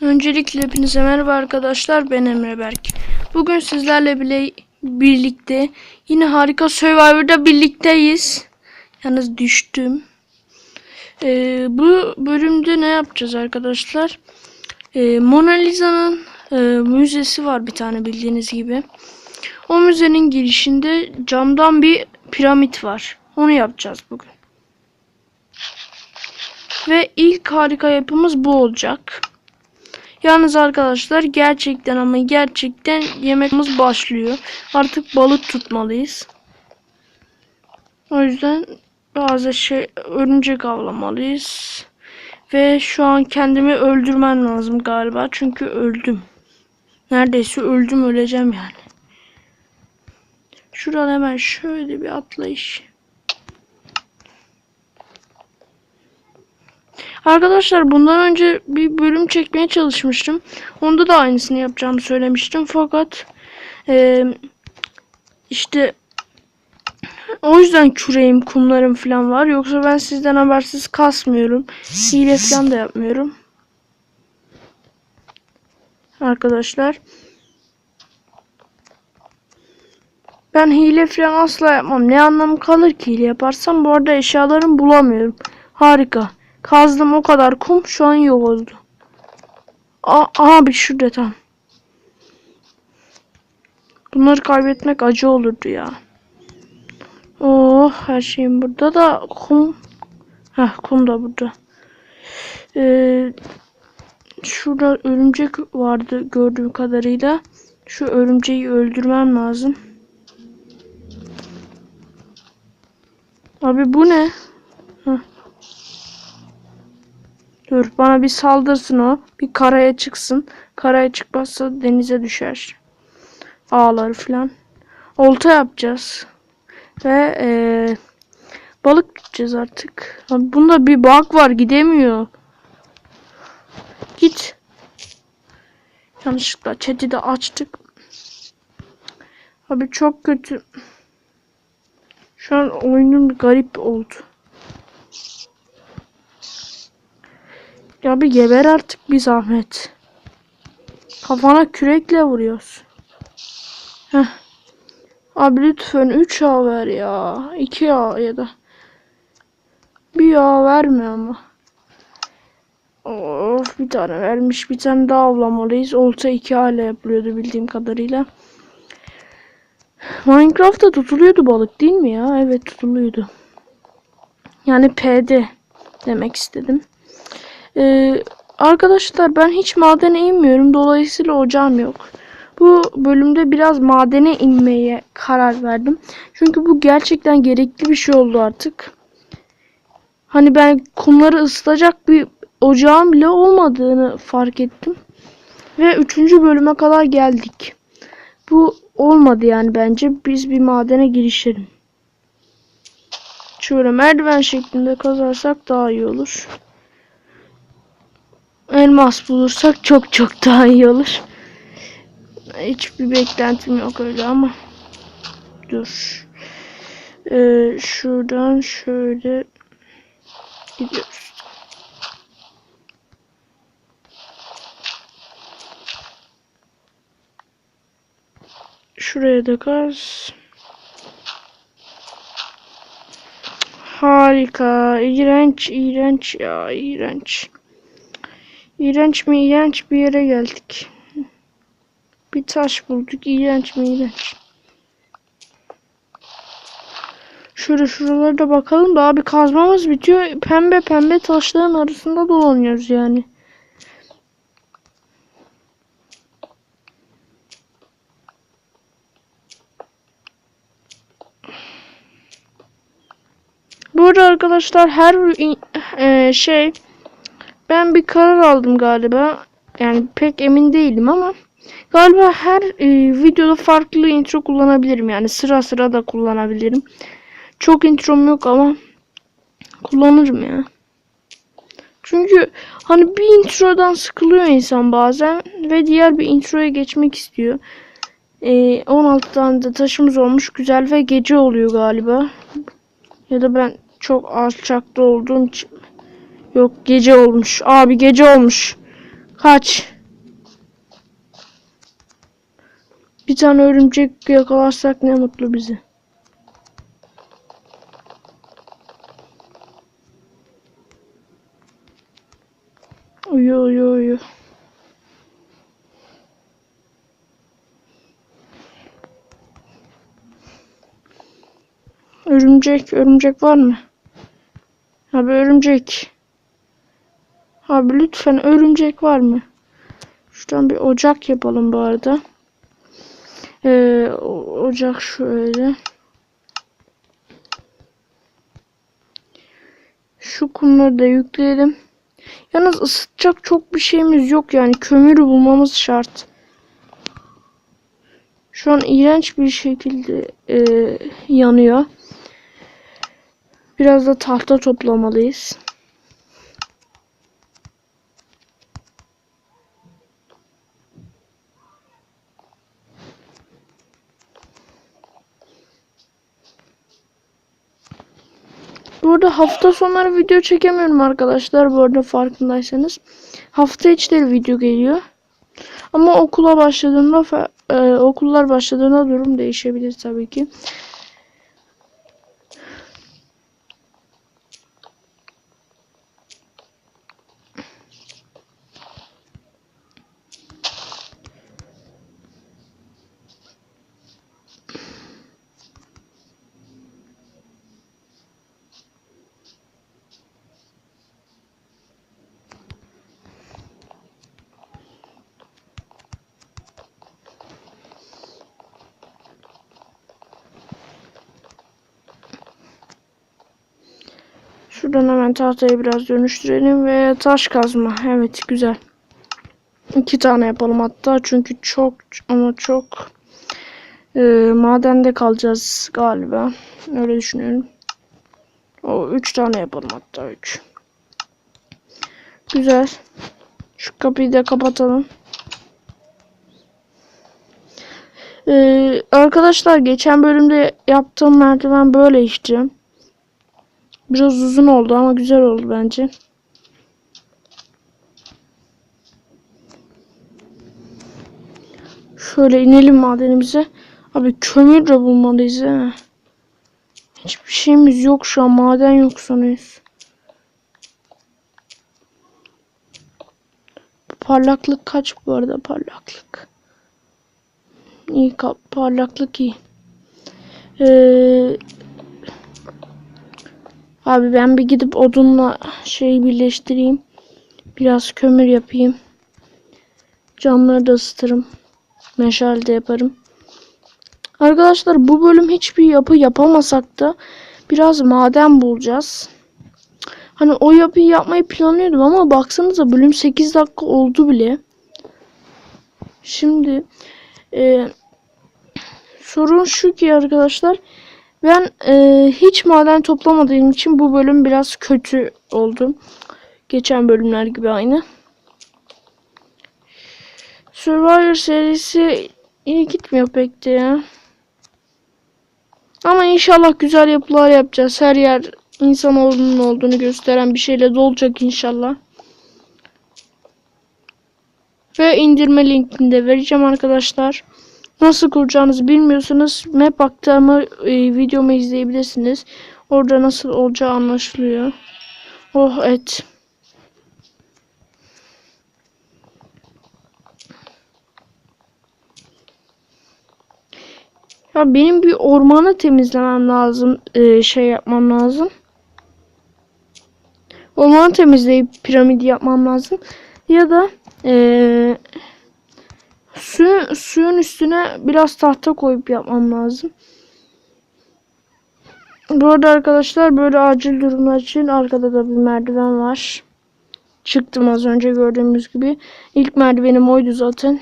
Öncelikle hepinize merhaba arkadaşlar ben Emre Berk. Bugün sizlerle bile birlikte yine harika Survivor'da birlikteyiz. Yalnız düştüm. Ee, bu bölümde ne yapacağız arkadaşlar? Ee, Mona Lisa'nın e, müzesi var bir tane bildiğiniz gibi. O müzenin girişinde camdan bir piramit var. Onu yapacağız bugün. Ve ilk harika yapımız bu olacak. Yalnız arkadaşlar gerçekten ama gerçekten yemekimiz başlıyor. Artık balık tutmalıyız. O yüzden bazı şey örümcek avlamalıyız. Ve şu an kendimi öldürmem lazım galiba. Çünkü öldüm. Neredeyse öldüm öleceğim yani. Şuradan hemen şöyle bir atlayış. Arkadaşlar bundan önce bir bölüm çekmeye çalışmıştım. Onda da aynısını yapacağımı söylemiştim. Fakat e, işte o yüzden küreğim, kumlarım falan var. Yoksa ben sizden habersiz kasmıyorum. Hile falan da yapmıyorum. Arkadaşlar. Ben hile falan asla yapmam. Ne anlamı kalır ki hile yaparsam? Bu arada eşyalarımı bulamıyorum. Harika. Kazdım o kadar kum şu an yok oldu. Aa, abi şurada tam. Bunları kaybetmek acı olurdu ya. Oh her şeyim burada da kum. Heh kum da burada. Ee, şurada örümcek vardı gördüğüm kadarıyla. Şu örümceği öldürmem lazım. Abi bu ne? Heh. Dur bana bir saldırsın o. Bir karaya çıksın. Karaya çıkmazsa denize düşer. Ağları falan. Olta yapacağız. Ve ee, balık tutacağız artık. Abi bunda bir bug var gidemiyor. Git. Yanlışlıkla chat'i de açtık. Abi çok kötü. Şu an oyunum garip oldu. Ya bir geber artık bir zahmet. Kafana kürekle vuruyoruz. Heh. Abi lütfen 3 A ver ya. 2 A ya da. Bir A verme ama. Of bir tane vermiş. Bir tane daha avlamalıyız. Olsa 2 A ile yapılıyordu bildiğim kadarıyla. Minecraft'ta tutuluyordu balık değil mi ya? Evet tutuluyordu. Yani PD demek istedim. Ee, arkadaşlar ben hiç madene inmiyorum. Dolayısıyla ocağım yok. Bu bölümde biraz madene inmeye karar verdim. Çünkü bu gerçekten gerekli bir şey oldu artık. Hani ben kumları ısıtacak bir ocağım bile olmadığını fark ettim. Ve 3. bölüme kadar geldik. Bu olmadı yani bence. Biz bir madene girişelim. Şöyle merdiven şeklinde kazarsak daha iyi olur. Elmas bulursak çok çok daha iyi olur. Hiçbir beklentim yok öyle ama. Dur. Ee, şuradan şöyle gidiyoruz. Şuraya da gaz. Harika. İğrenç, iğrenç ya, iğrenç. İğrenç mi iğrenç bir yere geldik. Bir taş bulduk. İğrenç mi iğrenç. Şöyle şuralarda bakalım da abi kazmamız bitiyor. Pembe pembe taşların arasında dolanıyoruz yani. Arada arkadaşlar her e, şey ben bir karar aldım galiba. Yani pek emin değilim ama galiba her e, videoda farklı intro kullanabilirim. Yani sıra sıra da kullanabilirim. Çok introm yok ama kullanırım ya. Çünkü hani bir introdan sıkılıyor insan bazen ve diğer bir introya geçmek istiyor. Ee, 16 tane de taşımız olmuş. Güzel ve gece oluyor galiba. Ya da ben çok alçakta olduğum için. Yok gece olmuş. Abi gece olmuş. Kaç. Bir tane örümcek yakalarsak ne mutlu bize. Uyu uyu uyu. Örümcek, örümcek var mı? Abi örümcek. Abi lütfen örümcek var mı? Şuradan bir ocak yapalım bu arada. Ee, ocak şöyle. Şu kumları da yükleyelim. Yalnız ısıtacak çok bir şeyimiz yok yani. Kömür bulmamız şart. Şu an iğrenç bir şekilde e, yanıyor. Biraz da tahta toplamalıyız. Bu arada hafta sonları video çekemiyorum arkadaşlar. Bu arada farkındaysanız. Hafta içleri video geliyor. Ama okula başladığında e, okullar başladığında durum değişebilir tabii ki. Şuradan hemen tahtayı biraz dönüştürelim ve taş kazma. Evet güzel. İki tane yapalım hatta çünkü çok ama çok e, madende kalacağız galiba. Öyle düşünüyorum. O üç tane yapalım hatta üç. Güzel. Şu kapıyı da kapatalım. Ee, arkadaşlar geçen bölümde yaptığım merdiven böyle işte. Biraz uzun oldu ama güzel oldu bence. Şöyle inelim madenimize. Abi kömür de bulmalıyız he. Hiçbir şeyimiz yok şu an. Maden yok sanıyoruz. Parlaklık kaç bu arada parlaklık? İyi parlaklık iyi. Ee, Abi ben bir gidip odunla şeyi birleştireyim. Biraz kömür yapayım. Camları da ısıtırım. Meşale de yaparım. Arkadaşlar bu bölüm hiçbir yapı yapamasak da biraz maden bulacağız. Hani o yapıyı yapmayı planlıyordum ama baksanıza bölüm 8 dakika oldu bile. Şimdi e, sorun şu ki arkadaşlar ben e, hiç maden toplamadığım için bu bölüm biraz kötü oldu. Geçen bölümler gibi aynı. Survivor serisi iyi gitmiyor pek de ya. Ama inşallah güzel yapılar yapacağız. Her yer insanoğlunun olduğunu gösteren bir şeyle dolacak inşallah. Ve indirme linkini de vereceğim arkadaşlar. Nasıl kuracağınızı bilmiyorsanız map aktarma e, videomu izleyebilirsiniz. Orada nasıl olacağı anlaşılıyor. Oh et. Ya benim bir ormanı temizlemem lazım. e, şey yapmam lazım. Ormanı temizleyip piramidi yapmam lazım. Ya da eee Su, suyun üstüne biraz tahta koyup yapmam lazım. Bu arada arkadaşlar böyle acil durumlar için arkada da bir merdiven var. Çıktım az önce gördüğümüz gibi. İlk merdivenim oydu zaten.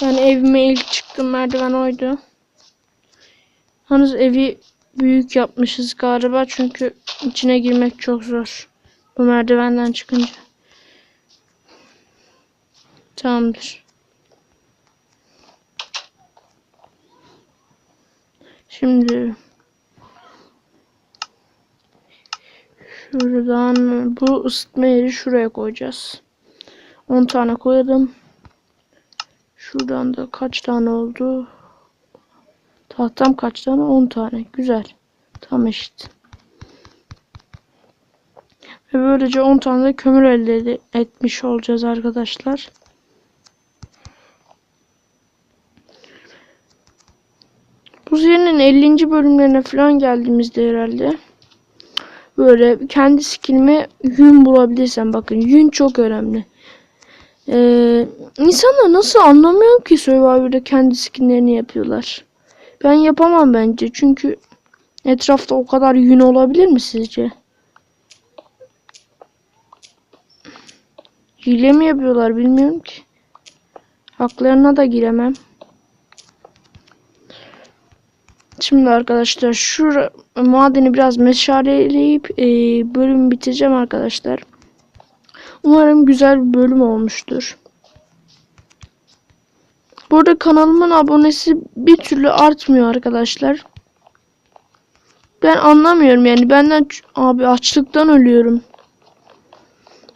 Yani evime ilk çıktığım merdiven oydu. Yalnız evi büyük yapmışız galiba çünkü içine girmek çok zor. Bu merdivenden çıkınca. Tamamdır. Şimdi şuradan bu ısıtma yeri şuraya koyacağız. 10 tane koyalım. Şuradan da kaç tane oldu? Tahtam kaç tane? 10 tane. Güzel. Tam eşit. Ve böylece 10 tane de kömür elde etmiş olacağız arkadaşlar. Bu serinin 50. bölümlerine falan geldiğimizde herhalde böyle kendi skillime yün bulabilirsem bakın yün çok önemli. Ee, insanlar nasıl anlamıyorum ki Survivor'da kendi skinlerini yapıyorlar. Ben yapamam bence çünkü etrafta o kadar yün olabilir mi sizce? Hile mi yapıyorlar bilmiyorum ki. Haklarına da giremem. Şimdi arkadaşlar şu madeni biraz meşaleleyip e, bölümü bitireceğim arkadaşlar. Umarım güzel bir bölüm olmuştur. Burada kanalımın abonesi bir türlü artmıyor arkadaşlar. Ben anlamıyorum yani benden abi açlıktan ölüyorum.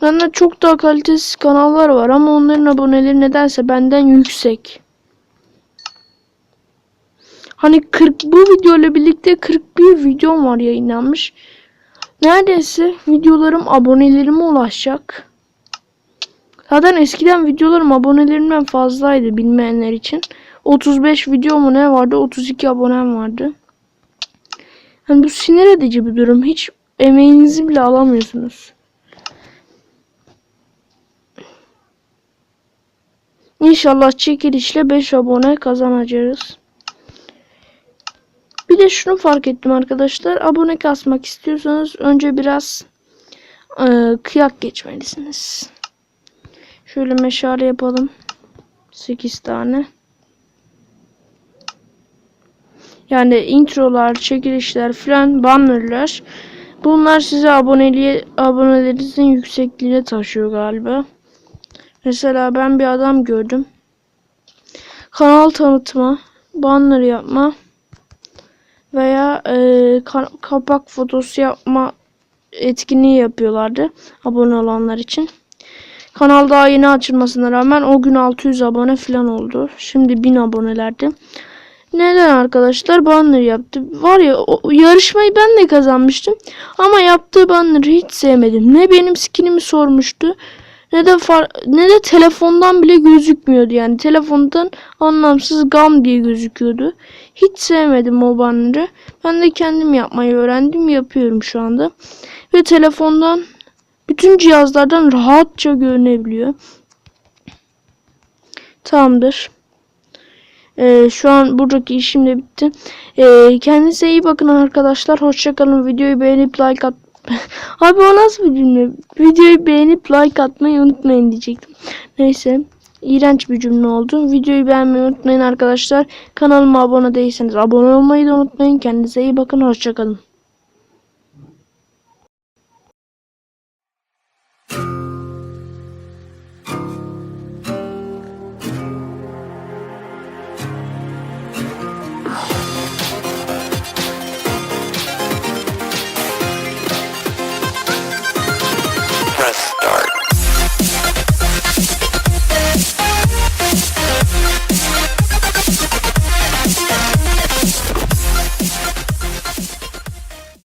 Benden çok daha kalitesiz kanallar var ama onların aboneleri nedense benden yüksek. Hani 40 bu video ile birlikte 41 videom var yayınlanmış. Neredeyse videolarım abonelerime ulaşacak. Zaten eskiden videolarım abonelerimden fazlaydı bilmeyenler için. 35 video mu ne vardı? 32 abonem vardı. Yani bu sinir edici bir durum. Hiç emeğinizi bile alamıyorsunuz. İnşallah çekilişle 5 abone kazanacağız. Bir de şunu fark ettim arkadaşlar. Abone kasmak istiyorsanız önce biraz e, kıyak geçmelisiniz. Şöyle meşale yapalım. 8 tane. Yani introlar, çekilişler falan bannerlar. Bunlar size aboneliğe, abonelerinizin yüksekliğine taşıyor galiba. Mesela ben bir adam gördüm. Kanal tanıtma, banner yapma veya e, ka- kapak fotosu yapma etkinliği yapıyorlardı abone olanlar için. Kanal daha yeni açılmasına rağmen o gün 600 abone falan oldu. Şimdi 1000 abonelerde. Neden arkadaşlar? Banner yaptı. Var ya o, yarışmayı ben de kazanmıştım. Ama yaptığı banner'ı hiç sevmedim. Ne benim skinimi sormuştu. Ne de far, ne de telefondan bile gözükmüyordu yani. Telefondan anlamsız gam diye gözüküyordu. Hiç sevmedim o banner'ı. Ben de kendim yapmayı öğrendim. Yapıyorum şu anda. Ve telefondan bütün cihazlardan rahatça görünebiliyor. Tamamdır. Ee, şu an buradaki işim de bitti. Ee, kendinize iyi bakın arkadaşlar. Hoşçakalın. Videoyu beğenip like at. Abi o nasıl bir cümle? Videoyu beğenip like atmayı unutmayın diyecektim. Neyse. İğrenç bir cümle oldu. Videoyu beğenmeyi unutmayın arkadaşlar. Kanalıma abone değilseniz abone olmayı da unutmayın. Kendinize iyi bakın. Hoşçakalın.